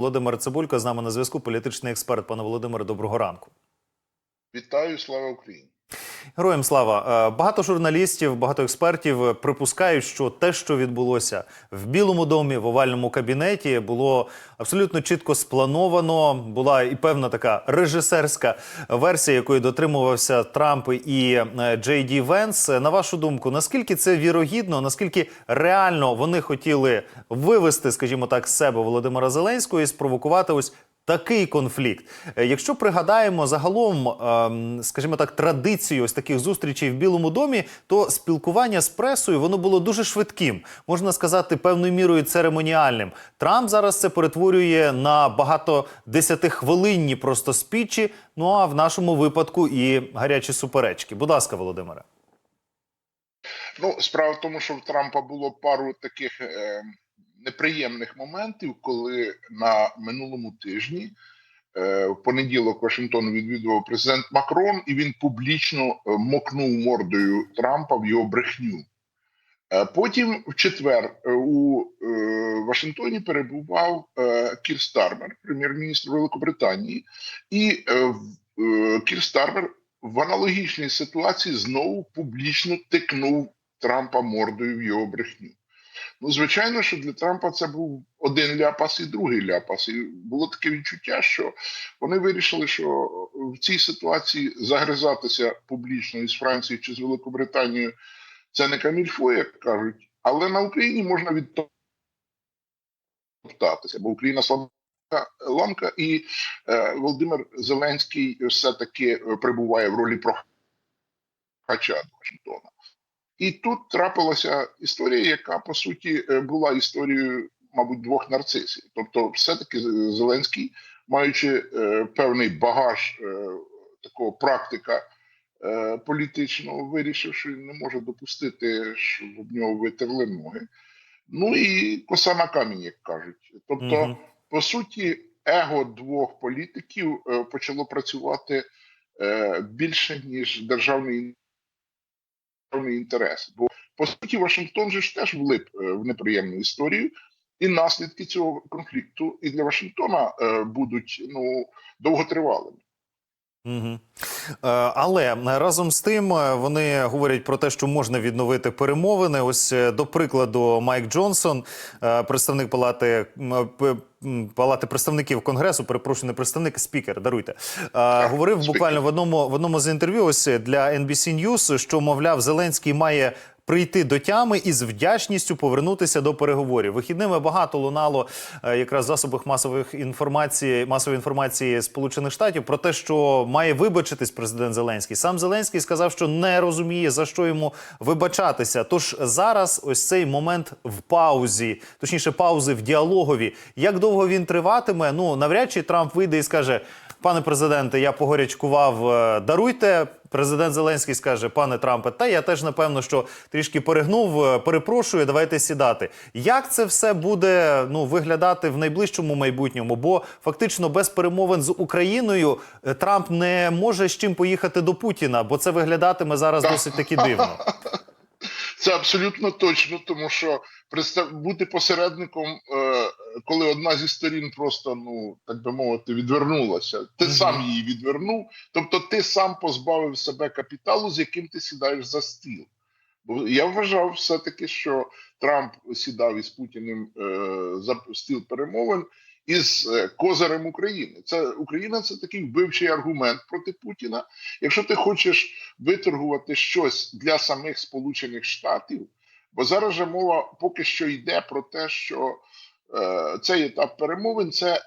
Володимир Цибулько з нами на зв'язку. Політичний експерт. Пане Володимире, доброго ранку. Вітаю, слава Україні. Героям слава Е, багато журналістів, багато експертів припускають, що те, що відбулося в Білому домі, в овальному кабінеті, було абсолютно чітко сплановано. Була і певна така режисерська версія, якої дотримувався Трамп і е, Джей Ді Венс. Е, На вашу думку, наскільки це вірогідно, наскільки реально вони хотіли вивести, скажімо так, з себе Володимира Зеленського і спровокувати ось такий конфлікт. Е, Якщо пригадаємо загалом, ем, скажімо так, традицію ось таких зустрічей в Білому домі, то спілкування з пресою воно було дуже швидким, можна сказати, певною мірою церемоніальним. Трамп зараз це перетворює на багато десятихвилинні просто спічі. Ну а в нашому випадку і гарячі суперечки. Будь ласка, Володимире. Ну, справа в тому, що в Трампа було пару таких е, неприємних моментів, коли на минулому тижні е, в понеділок Вашингтон відвідував президент Макрон, і він публічно е, мокнув мордою Трампа в його брехню. Е, Потім в четвер у Вашингтоні перебував Кір Стармер, прем'єр-міністр Великобританії, і Кір Стармер в аналогічній ситуації знову публічно тикнув Трампа мордою в його брехню. Ну, звичайно, що для Трампа це був один ляпас і другий ляпас. І було таке відчуття, що вони вирішили, що в цій ситуації загризатися публічно із Францією чи з Великобританією це не камільфо, як кажуть, але на Україні можна відтоптатися, бо Україна слабка ламка, і е, Володимир Зеленський все-таки е, перебуває в ролі прохача до Вашингтона. І тут трапилася історія, яка по суті е, була історією, мабуть, двох нарцисів. Тобто, все-таки Зеленський, маючи е, певний багаж е, такого практика політичного, вирішив, що він не може допустити, щоб в нього витерли ноги. Ну і коса на камінь, як кажуть. Тобто, Мгм. по суті, его двох політиків почало працювати більше, ніж державний державний інтерес. Бо по суті, Вашингтон же ж теж влип е, в неприємну історію, і наслідки цього конфлікту і для Вашингтона е, будуть ну довготривалими. Угу. Е, але разом з тим е, вони говорять про те, що можна відновити перемовини. Ось е, до прикладу, Майк Джонсон, представник палати палати представників конгресу, перепрошую, не представник, спікер, даруйте, е, говорив буквально в одному в одному з інтерв'ю ось для NBC News, що мовляв, Зеленський має. Прийти до тями і з вдячністю повернутися до переговорів. Вихідними багато лунало е, якраз засобах масових інформації, масової інформації Сполучених Штатів про те, що має вибачитись президент Зеленський. Сам Зеленський сказав, що не розуміє за що йому вибачатися. Тож зараз ось цей момент в паузі, точніше, паузи в діалогові. Як довго він триватиме? Ну навряд чи Трамп вийде і скаже: пане президенте, я погорячкував, е, даруйте. Президент Зеленський скаже, пане Трампе, та я теж напевно, що трішки перегнув. е, Перепрошую, давайте сідати. Як це все буде ну виглядати в найближчому майбутньому? Бо фактично без перемовин з Україною е, Трамп не може з чим поїхати до Путіна, бо це виглядатиме зараз досить таки дивно. Це абсолютно точно, тому що представ... бути посередником, коли одна зі сторін просто, ну так би мовити, відвернулася, ти Мгм. сам її відвернув, тобто ти сам позбавив себе капіталу, з яким ти сідаєш за стіл. Бо я вважав все-таки, що Трамп сідав із Путіним е, за стіл перемовин із е, козирем України. Це Україна це такий вбивчий аргумент проти Путіна. Якщо ти хочеш виторгувати щось для самих Сполучених Штатів, бо зараз же мова поки що йде про те, що цей етап перемовин це е,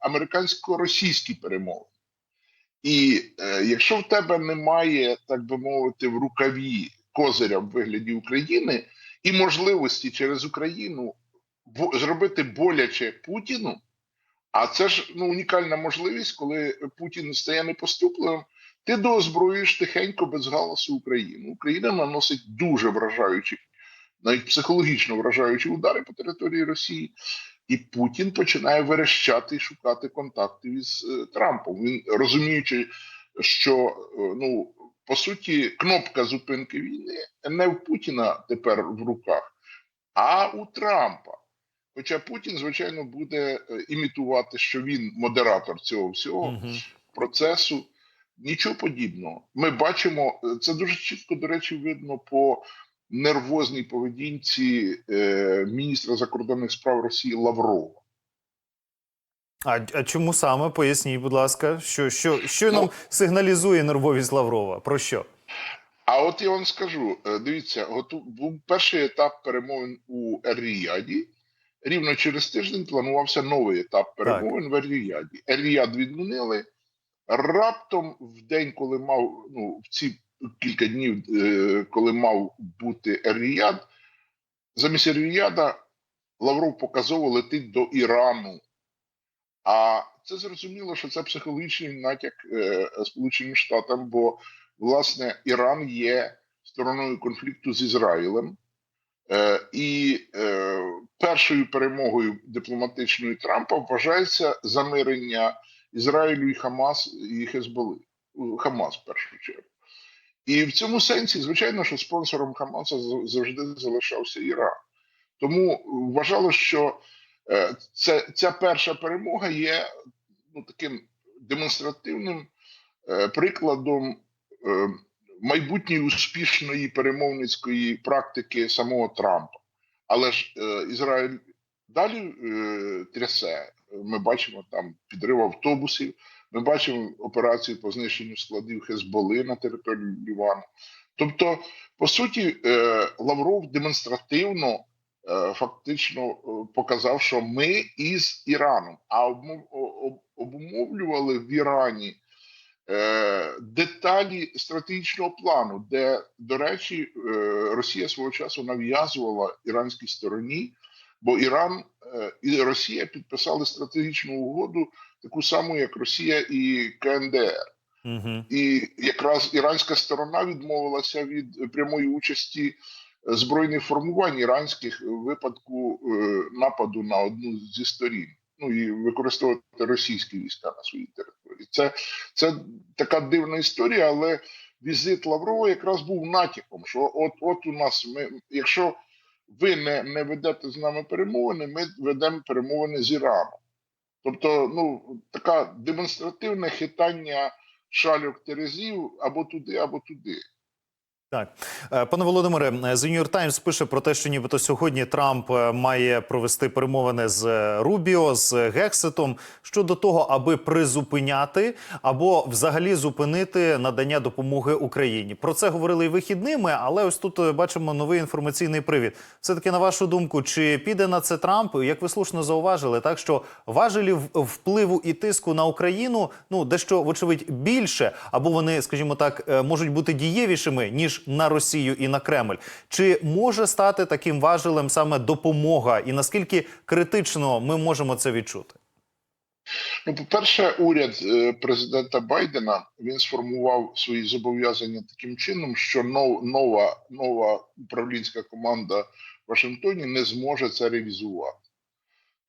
американсько-російські перемовини. І е, якщо в тебе немає, так би мовити, в рукаві козиря в вигляді України і можливості через Україну зробити боляче Путіну, а це ж ну, унікальна можливість, коли Путін стає непоступливим, ти доозброюєш тихенько без галасу Україну. Україна наносить дуже вражаючі, навіть психологічно вражаючі удари по території Росії. І Путін починає верещати і шукати контактів із е, Трампом. Він розуміючи, що е, ну по суті кнопка зупинки війни не в Путіна тепер в руках, а у Трампа. Хоча Путін, звичайно, буде е, імітувати, що він модератор цього всього Мгм. процесу. Нічого подібного. Ми бачимо це дуже чітко, до речі, видно по нервозній поведінці е, міністра закордонних справ Росії Лаврова. А, а чому саме? Поясніть, будь ласка, що, що, що Ну- нам сигналізує нервовість Лаврова? Про що? А от я вам скажу: е, дивіться, готу... був перший етап перемовин у Ер-Ріяді. Рівно через тиждень планувався новий етап перемовин в Ер-Ріяді. Ер-Ріяд відмінили. Раптом в день, коли мав ну в ці кілька днів, е, коли мав бути Ер-Ріяд, замість Ер-Ріяда Лавров показово летить до Ірану. А це зрозуміло, що це психологічний натяк е, Сполученим Штатам, бо власне Іран є стороною конфлікту з Ізраїлем. Е, і першою перемогою дипломатичною Трампа вважається замирення Ізраїлю і Хамас і Хезболи. Хамас в першу чергу. І в цьому сенсі, звичайно, що спонсором Хамаса завжди залишався Іран. Тому вважало, що е, це, ця перша перемога є ну, таким демонстративним е, прикладом е, майбутньої успішної перемовницької практики самого Трампа. Але ж Ізраїль далі трясе. Ми бачимо там підрив автобусів, ми бачимо операцію по знищенню складів Хезболи на території Лівану. Тобто, по суті, е, Лавров демонстративно е, фактично е, показав, що ми із Іраном, а обумовлювали в Ірані деталі стратегічного плану, де, до речі, Росія свого часу нав'язувала іранській стороні, бо Іран і Росія підписали стратегічну угоду, таку саму, як Росія і КНДР. Угу. І якраз іранська сторона відмовилася від прямої участі збройних формувань іранських в випадку е, нападу на одну зі сторін. Ну і використовувати російські війська на своїй території. Це, це така дивна історія, але візит Лаврова якраз був натяком, що от, от у нас ми, якщо ви не, не ведете з нами перемовини, ми ведемо перемовини з Іраном. Тобто, ну така демонстративне хитання шальок терезів або туди, або туди. Так, Е, пане Володимире, е, The New York Times пише про те, що нібито сьогодні Трамп е, має провести перемовини з Рубіо, з Гексетом щодо того, аби призупиняти або взагалі зупинити надання допомоги Україні. Про це говорили і вихідними, але ось тут бачимо новий інформаційний привід. Все таки, на вашу думку, чи піде на це Трамп? Як ви слушно зауважили, так що важелів впливу і тиску на Україну ну дещо вочевидь більше, або вони, скажімо так, можуть бути дієвішими ніж на Росію і на Кремль. Чи може стати таким важелем саме допомога, і наскільки критично ми можемо це відчути? Ну, по-перше, уряд е, президента Байдена він сформував свої зобов'язання таким чином, що нов- нова, нова управлінська команда в Вашингтоні не зможе це реалізувати.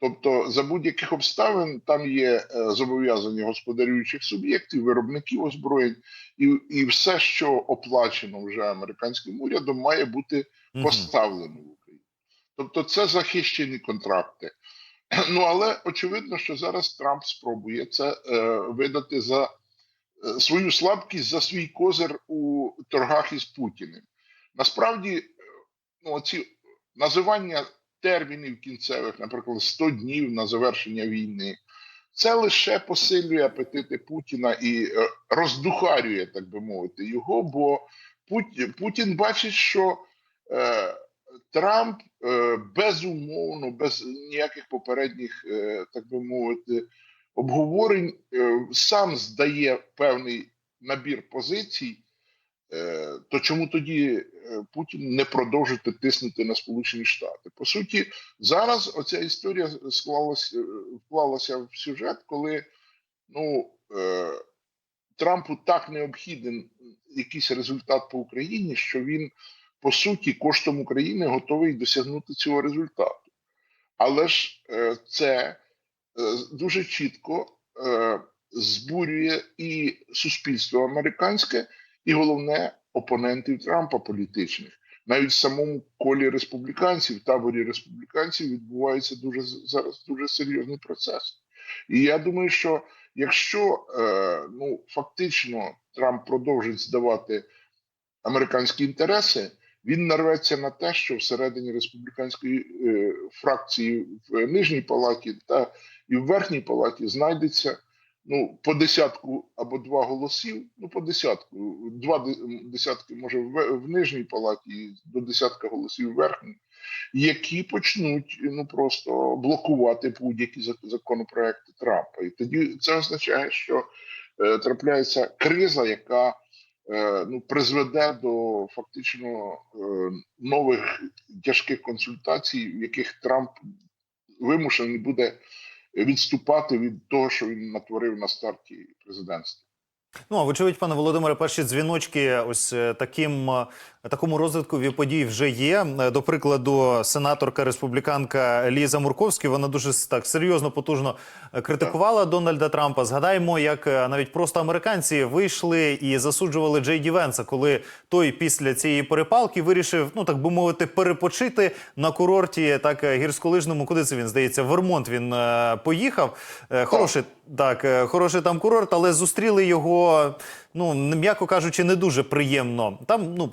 Тобто, за будь-яких обставин там є е, зобов'язання господарюючих суб'єктів, виробників озброєнь, і, і все, що оплачено вже американським урядом, має бути поставлено в Україні. Тобто, це захищені контракти. Ну але очевидно, що зараз Трамп спробує це е, видати за е, свою слабкість за свій козир у торгах із Путіним. Насправді, е, ну, ці називання термінів кінцевих, наприклад, 100 днів на завершення війни, це лише посилює апетити Путіна і е, роздухарює, так би мовити, його. Бо Путін, бачить, що е, Трамп е, безумовно, без ніяких попередніх, е, так би мовити, обговорень, е, сам здає певний набір позицій. Е, то чому тоді е, Путін не продовжити тиснути на Сполучені Штати? По суті, зараз оця історія склалася, вклалася в сюжет, коли ну, е, Трампу так необхіден якийсь результат по Україні, що він по суті коштом України готовий досягнути цього результату. Але ж е, це е, дуже чітко е, збурює і суспільство американське, і головне опонентів Трампа політичних. навіть в самому колі республіканців, таборі республіканців відбувається дуже зараз дуже серйозний процес. І я думаю, що якщо е, ну фактично Трамп продовжить здавати американські інтереси, він нарветься на те, що всередині республіканської е, фракції в нижній палаті та і в верхній палаті знайдеться ну по десятку або два голосів. Ну по десятку, два десятки може в, в нижній палаті, до десятка голосів в верхній, які почнуть ну просто блокувати будь-які законопроекти Трампа. І тоді це означає, що е, трапляється криза, яка е, ну призведе до фактично е, нових тяжких консультацій, в яких Трамп вимушений буде відступати від того, що він натворив на старті президентства. Ну, а вочевидь, пане Володимире, перші дзвіночки ось е, таким е, такому розвиткові подій вже є. Е, До прикладу, сенаторка республіканка Ліза Мурковська, вона дуже так серйозно, потужно е, критикувала Дональда Трампа. Згадаємо, як е, навіть просто американці вийшли і засуджували Джей Ді Венса, коли той після цієї перепалки вирішив, ну так би мовити, перепочити на курорті, так гірськолижному. Куди це він здається? Вермонт він поїхав. Хороший так, хороший там курорт, але зустріли його, ну м'яко кажучи, не дуже приємно. Там ну.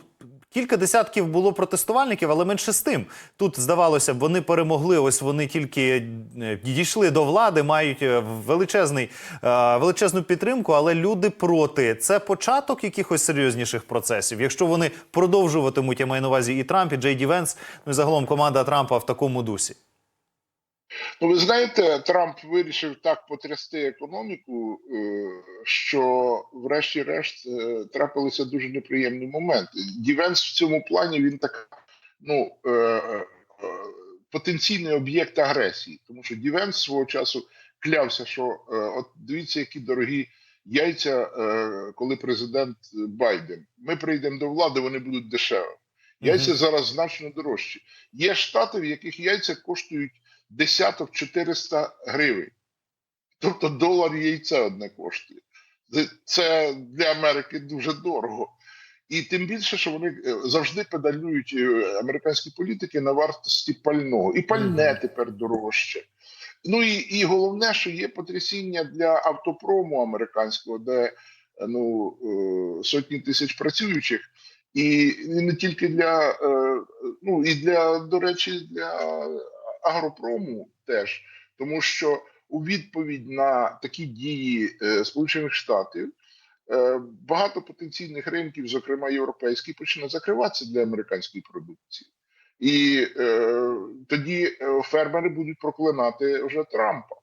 Кілька десятків було протестувальників, але менше з тим. Тут здавалося б, вони перемогли. Ось вони тільки е, дійшли до влади, мають е, величезний, е, величезну підтримку, але люди проти. Це початок якихось серйозніших процесів. Якщо вони продовжуватимуть, я маю на увазі і Трамп, і Джей Ді Венс, ну і загалом команда Трампа в такому дусі. Ну, ви знаєте, Трамп вирішив так потрясти економіку, е, що, врешті-решт, е, трапилися дуже неприємні моменти. Дівенс в цьому плані він так, ну е, потенційний об'єкт агресії, тому що Дівенс свого часу клявся, що от дивіться, які дорогі яйця, коли президент Байден. Ми прийдемо до влади, вони будуть дешеві. Яйця зараз значно дорожчі. Є штати, в яких яйця коштують десяток 400 гривень. Тобто долар яйця одне коштує. Це- для Америки дуже дорого. І тим більше, що вони е, завжди педалюють е, американські політики на вартості пального. І пальне тепер дорожче. Ну і, і головне, що є потрясіння для автопрому американського, де е, ну, сотні тисяч працюючих, і не тільки для, ну і для, до речі, для агропрому теж, тому що у відповідь на такі дії е, Сполучених Штатів е, багато потенційних ринків, зокрема європейський, почне закриватися для американської продукції. І е, тоді е, фермери будуть проклинати вже Трампа.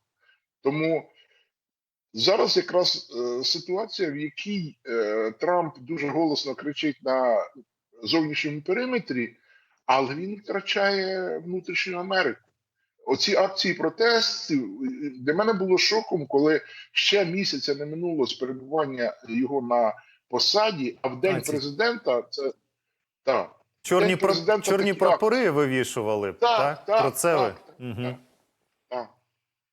Тому зараз якраз е, ситуація, в якій е, Трамп дуже голосно кричить на зовнішньому периметрі, але він втрачає внутрішню Америку. Оці акції протестів для мене було шоком, коли ще місяця не минуло з перебування його на посаді, а в день А, президента це так. Чорні, президента чорні прапори вивішували. Так, Так, так, Про це ви. так, Угу. так. так.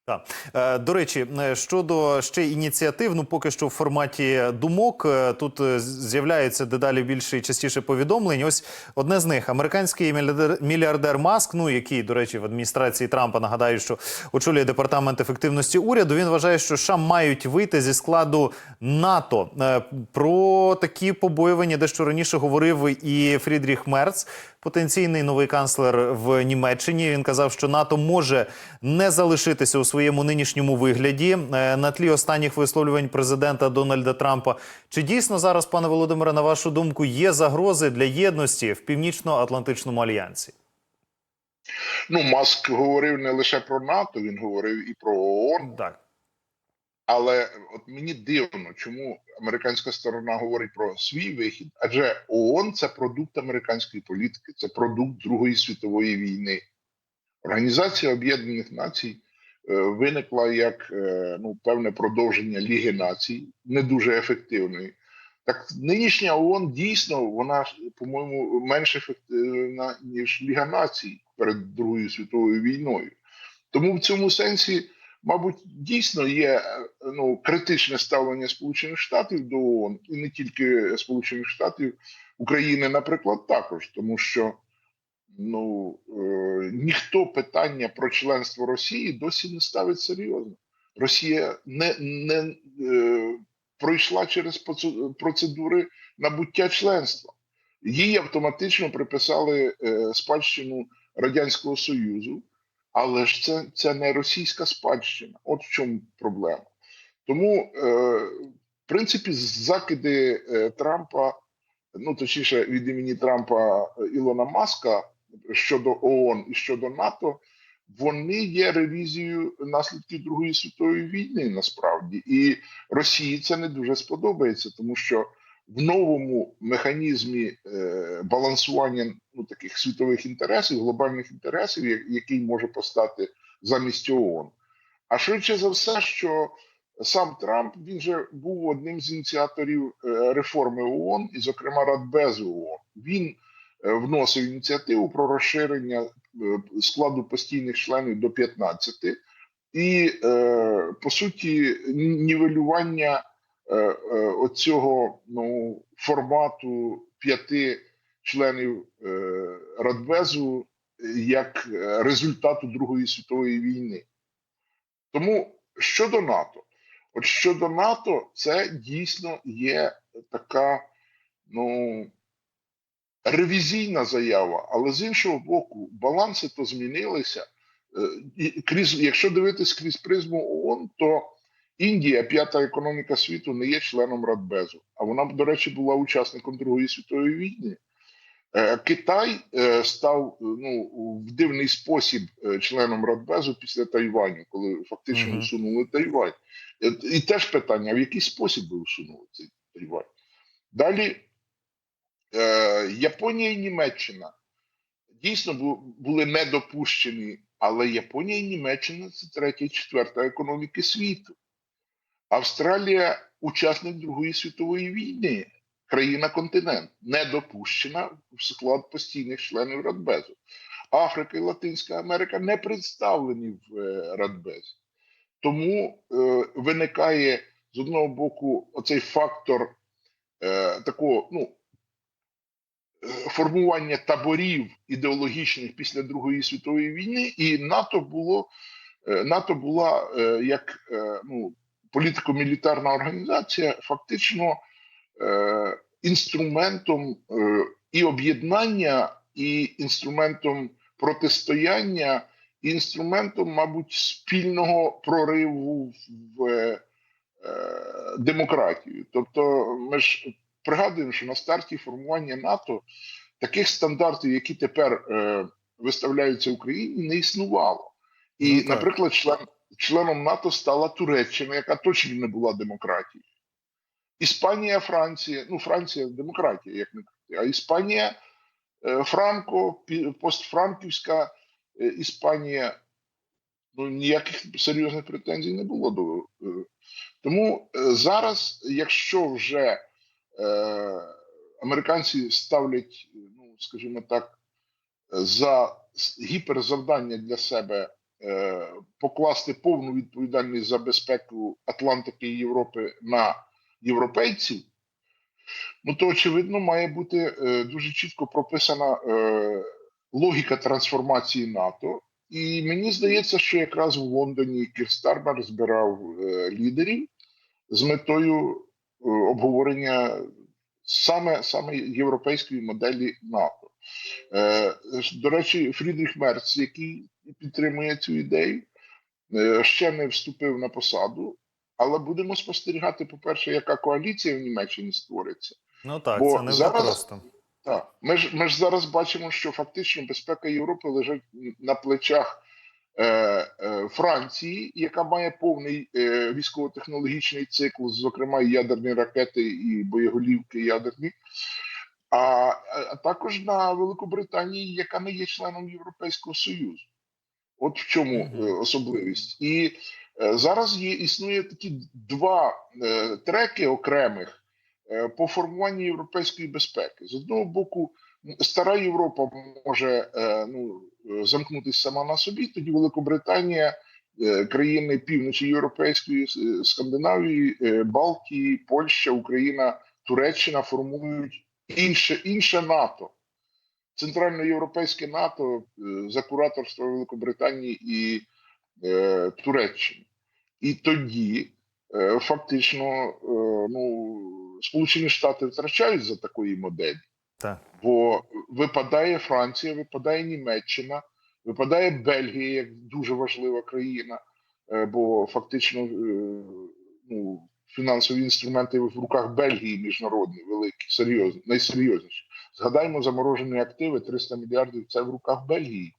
Так. Е, До речі, е, щодо ще ініціатив, ну поки що в форматі думок е, тут з- з'являється дедалі більше і частіше повідомлень. Ось одне з них американський мільярдер, Маск, ну який, до речі, в адміністрації Трампа нагадаю, що очолює департамент ефективності уряду. Він вважає, що США мають вийти зі складу НАТО. Про такі побоювання, дещо раніше говорив і Фрідріх Мерц, потенційний новий канцлер в Німеччині. Він казав, що НАТО може не залишитися у своєму нинішньому вигляді Е, на тлі останніх висловлювань президента Дональда Трампа. Чи дійсно зараз, пане Володимире, на вашу думку, є загрози для єдності в північно-атлантичному альянсі? Ну, Маск говорив не лише про НАТО, він говорив і про ООН. Так. Але от мені дивно, чому американська сторона говорить про свій вихід, адже ООН це продукт американської політики, це продукт Другої світової війни. Організація Об'єднаних Націй виникла як е, ну, певне продовження Ліги Націй, не дуже ефективної. Так нинішня ООН дійсно вона по-моєму менш ефективна ніж Ліга Націй перед Другою світовою війною. Тому в цьому сенсі, мабуть, дійсно є е, ну, критичне ставлення Сполучених Штатів до ООН, і не тільки Сполучених Штатів, України, наприклад, також, тому що ну, е, ніхто питання про членство Росії досі не ставить серйозно. Росія не, не е, пройшла через процедури набуття членства. Їй автоматично приписали е, спадщину Радянського Союзу, але ж це, це не російська спадщина. От в чому проблема. Тому, е, в принципі, закиди е, Трампа, ну точніше, від імені Трампа Ілона Маска щодо ООН і щодо НАТО, вони є ревізією наслідків Другої світової війни насправді, і Росії це не дуже сподобається, тому що в новому механізмі е, балансування ну, таких світових інтересів, глобальних інтересів, який може постати замість ООН. А швидше за все, що сам Трамп він же був одним з ініціаторів е, реформи ООН, і, зокрема, Радбезу ООН. Він вносив ініціативу про розширення е, складу постійних членів до 15 і, е, по суті, нівелювання е, е, оцього ну, формату п'яти членів е, Радбезу як е, результату Другої світової війни. Тому щодо НАТО, от щодо НАТО, це дійсно є така ну, ревізійна заява, але з іншого боку, баланси то змінилися. Е, І крізь, якщо дивитись крізь призму ООН, то Індія, п'ята економіка світу, не є членом Радбезу. А вона, до речі, була учасником Другої світової війни. Е, Китай е, став ну, в дивний спосіб членом Радбезу після Тайваню, коли фактично Мгм. усунули Тайвань. І теж питання: в який спосіб ви усунули цей Тайвань? Далі Японія і Німеччина дійсно були не допущені, але Японія і Німеччина це третя і четверта економіки світу. Австралія учасник Другої світової війни, країна-континент, не допущена в склад постійних членів Радбезу. Африка і Латинська Америка не представлені в е, Радбезі. Тому е, виникає з одного боку оцей фактор е, такого ну, е, формування таборів ідеологічних після Другої світової війни, і НАТО було е, НАТО була е, як е, ну, політико-мілітарна організація, фактично е, інструментом е, і об'єднання, і інструментом протистояння, і інструментом, мабуть, спільного прориву в е, демократію. Тобто, ми ж пригадуємо, що на старті формування НАТО таких стандартів, які тепер е, виставляються Україні, не існувало. І, Ну, наприклад, член, членом НАТО стала Туреччина, яка точно не була демократією. Іспанія, Франція, ну Франція демократія, як не а Іспанія, е, Франко, постфранківська е, Іспанія. Ну ніяких серйозних претензій не було до. е, Тому зараз, якщо вже американці ставлять, ну скажімо так, за гіперзавдання для себе е, покласти повну відповідальність за безпеку Атлантики і Європи на європейців, ну то очевидно має бути е, дуже чітко прописана е, логіка трансформації НАТО. І мені здається, що якраз в Лондоні Кір Стармер збирав е, лідерів з метою е, обговорення саме, саме європейської моделі НАТО. Е, до речі, Фрідріх Мерц, який підтримує цю ідею, е, ще не вступив на посаду, але будемо спостерігати, по-перше, яка коаліція в Німеччині створиться. Ну так, Бо це не зараз- просто. Так, ми ж ми ж зараз бачимо, що фактично безпека Європи лежить на плечах е, е, Франції, яка має повний е, військово-технологічний цикл, зокрема і ядерні ракети і боєголівки ядерні. А, а також на Великобританії, яка не є членом Європейського Союзу. От в чому Мгм. е, особливість. І е, зараз є існує такі два е, треки окремих е, по формуванню європейської безпеки. З одного боку, стара Європа може е, ну, е, замкнутися сама на собі, тоді Великобританія е, країни півночі Європейської, е, Скандинавії, е, Балтії, Польща, Україна, Туреччина формують інше, інше НАТО. Центральноєвропейське НАТО е, за кураторства Великобританії і е, Туреччини. І тоді е, фактично е, ну, Сполучені Штати втрачають за такої моделі. Так. Бо випадає Франція, випадає Німеччина, випадає Бельгія як дуже важлива країна, е, бо фактично е, ну, фінансові інструменти в руках Бельгії міжнародні, великі, серйозні, найсерйозніші. Згадаймо заморожені активи 300 мільярдів це в руках Бельгії.